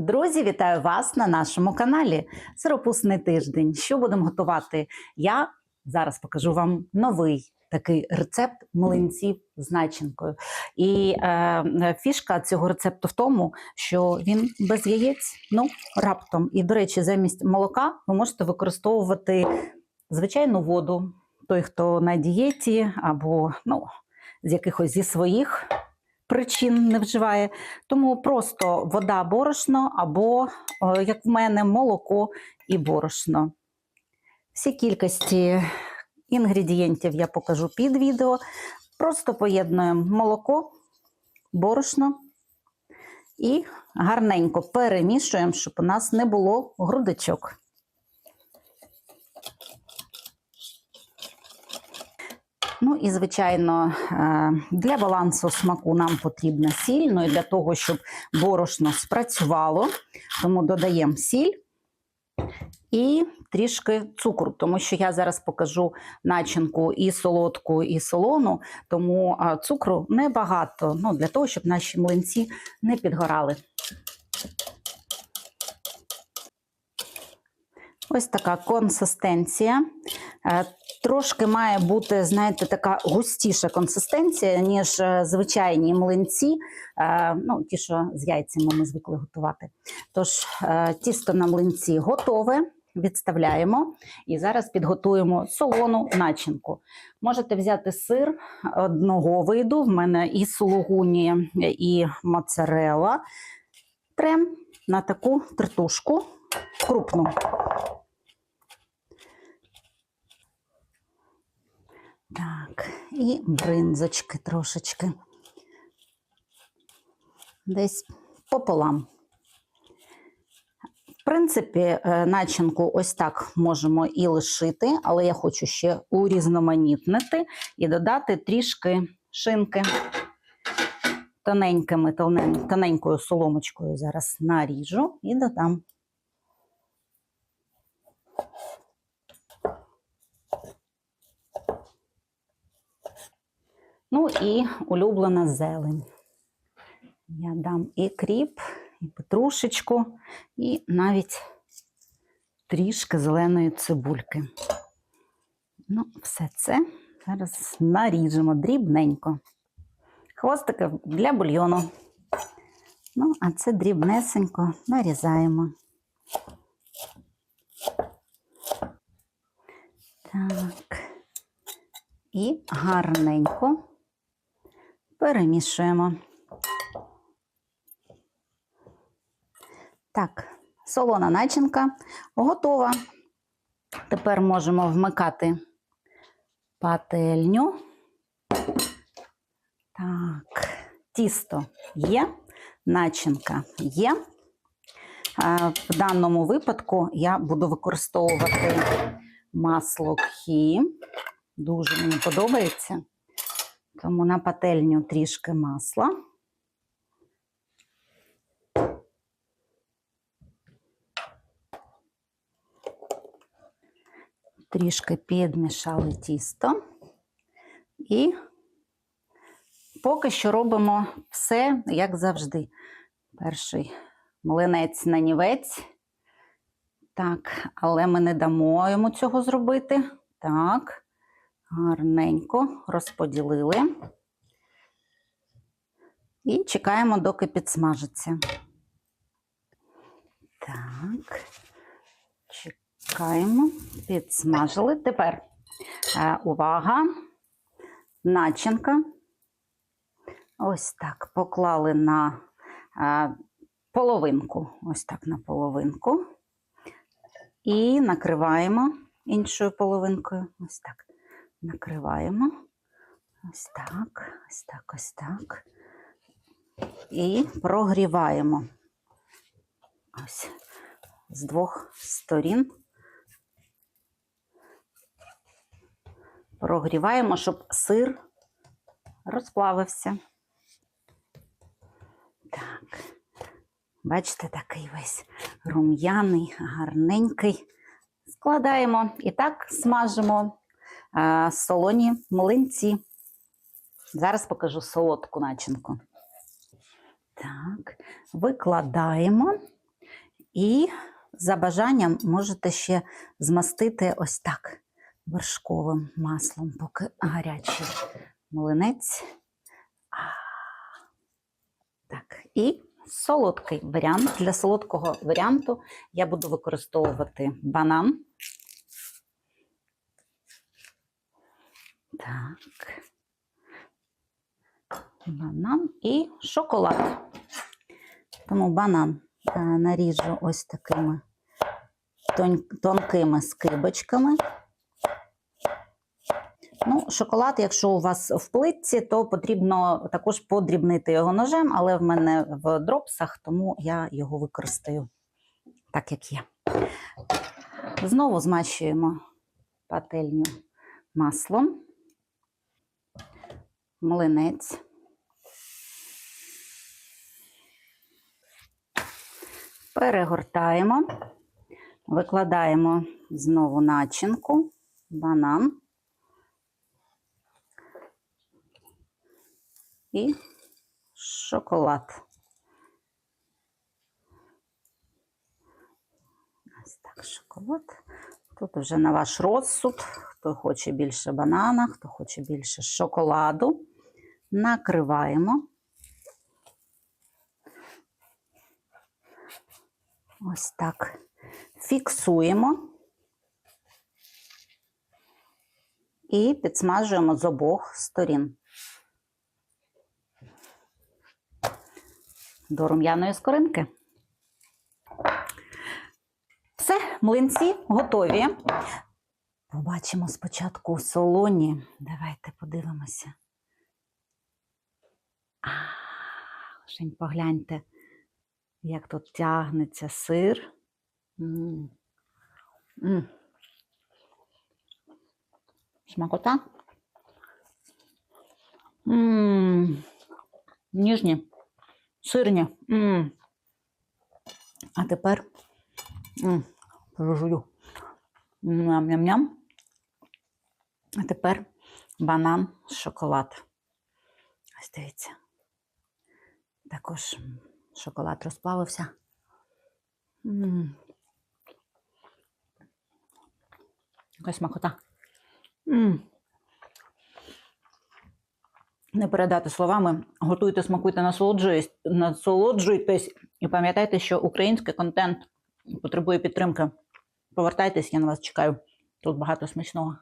Друзі, вітаю вас на нашому каналі. Сиропусний тиждень. Що будемо готувати? Я зараз покажу вам новий такий рецепт млинців з начинкою. І е, фішка цього рецепту в тому, що він без яєць, ну раптом. І, до речі, замість молока ви можете використовувати звичайну воду. Той, хто на дієті або ну, з якихось зі своїх причин не вживає. Тому просто вода борошно або, е, як в мене, молоко і борошно. Всі кількості інгредієнтів я покажу під відео. Просто поєднуємо молоко, борошно і гарненько перемішуємо, щоб у нас не було грудочок. Ну і, звичайно, е, для балансу смаку нам потрібна сіль. Ну і для того, щоб борошно спрацювало, тому додаємо сіль і трішки цукру, тому що я зараз покажу начинку і солодку, і солону, тому е, цукру небагато ну, для того, щоб наші млинці не підгорали. Ось така консистенція. Е, Трошки має бути, знаєте, така густіша консистенція, ніж е, звичайні млинці, е, ну, ті, що з яйцями ми звикли готувати. Тож, тісто на млинці готове, відставляємо і зараз підготуємо солону начинку. Можете взяти сир одного виду, в мене і сулугуні, і моцарелла. Трем на таку тертушку крупну. Так, і бринзочки трошечки. Десь пополам. В принципі, е, начинку ось так можемо і лишити, але я хочу ще урізноманітнити і додати трішки шинки тоненькими, тоненькою соломочкою зараз наріжу і додам. Ну і улюблена зелень. Я дам і кріп, і петрушечку, і навіть трішки зеленої цибульки. Ну, все це зараз наріжемо дрібненько. Хвостики для бульйону. Ну, а це дрібнесенько нарізаємо. Так. І гарненько перемішуємо. Так, солона начинка готова. Тепер можемо вмикати пательню. Так, тісто є, начинка є. В даному випадку я буду використовувати масло кхі. Дуже мені подобається. Тому на пательню трішки масла. Трішки підмішали тісто. І поки що робимо все, як завжди. Перший млинець нанівець. Так, але ми не дамо йому цього зробити. Так. Гарненько розподілили. І чекаємо, доки підсмажиться. Так, чекаємо, підсмажили. Тепер е, увага, начинка. Ось так поклали на е, половинку, ось так на половинку. І накриваємо іншою половинкою. Ось так накриваємо. Ось так, ось так, ось так. І прогріваємо. Ось з двох сторін. Прогріваємо, щоб сир розплавився. Так, бачите, такий весь рум'яний, гарненький. Складаємо і так смажимо солоні млинці. Зараз покажу солодку начинку. Так, викладаємо І за бажанням можете ще змастити ось так вершковим маслом, поки гарячий млинець. Так, і солодкий варіант. Для солодкого варіанту я буду використовувати банан. Так. Банан і шоколад. Тому банан е, наріжу ось такими тонкими скибочками. Ну, шоколад, якщо у вас в плитці, то потрібно також подрібнити його ножем, але в мене в дропсах, тому я його використаю так, як є. Знову змащуємо пательню маслом, млинець. Перегортаємо, викладаємо знову начинку, банан і шоколад. Ось так, шоколад. Тут вже на ваш розсуд, хто хоче більше банана, хто хоче більше шоколаду. Накриваємо. Ось так. Фіксуємо і підсмажуємо з обох сторін. До рум'яної скоринки. Все, млинці готові. Побачимо спочатку солоні. Давайте подивимося. А, Жень, погляньте, як тут тягнеться сир. М. М. Смакота. М. Ніжні, сирні. М. А тепер м, прожую. Ням-ням-ням. А тепер банан, шоколад. Ось дивіться. Також шоколад розплавився. М. Якась смакота. М. Не передати словами. Готуйте, смакуйте, насолоджуйтесь і пам'ятайте, що український контент потребує підтримки. Повертайтесь, я на вас чекаю. Тут багато смачного.